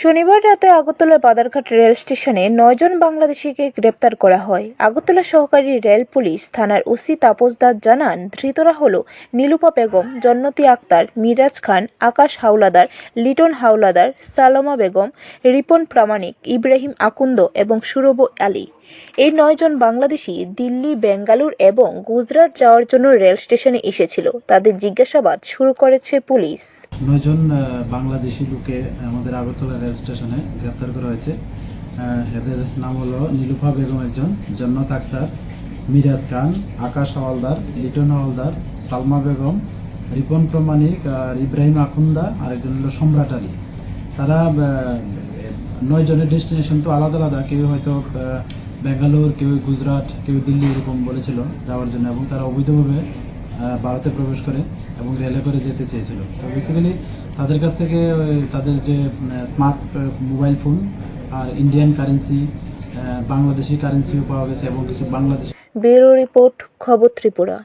শনিবার রাতে আগরতলা বাদারঘাট রেল স্টেশনে নয়জন বাংলাদেশিকে গ্রেপ্তার করা হয়। আগরতলা সহকারী রেল পুলিশ থানার ওসি তাপস দাস জানান, ধৃতরা হল নীলুপা বেগম, জন্নতি আক্তার, মিরাজ খান, আকাশ হাওলাদার, লিটন হাওলাদার, সালমা বেগম, রিপন প্রামাণিক, ইব্রাহিম আকুন্দ এবং সুরভ আলী। এই নয়জন বাংলাদেশি দিল্লি, বেঙ্গালুর এবং গুজরাট যাওয়ার জন্য রেল স্টেশনে এসেছিল। তাদের জিজ্ঞাসাবাদ শুরু করেছে পুলিশ। নয়জন বাংলাদেশি লোকে আমাদের আগরতলা রেল স্টেশনে গ্রেপ্তার করা হয়েছে। এদের নাম হলো নীলুফা বেগম একজন জন্নত আক্তার মিরাজ খান আকাশ হাওয়ালদার লিটন হাওয়ালদার সালমা বেগম রিপন প্রমাণিক আর ইব্রাহিম আকুন্দা আর একজন হলো সম্রাট আলী। তারা আহ, নয় জনের ডেস্টিনেশন তো আলাদা আলাদা কেউ হয়তো আহ, বেঙ্গালোর কেউ গুজরাট কেউ দিল্লি এরকম বলেছিল যাওয়ার জন্য এবং তারা অবৈধভাবে ভারতে প্রবেশ করে এবং রেলে করে যেতে চেয়েছিল। তো বেসিক্যালি তাদের কাছ থেকে তাদের যে স্মার্ট মোবাইল ফোন আর ইন্ডিয়ান কারেন্সি বাংলাদেশি কারেন্সিও পাওয়া গেছে এবং কিছু বাংলাদেশ ব্যুরো রিপোর্ট, খবর ত্রিপুরা।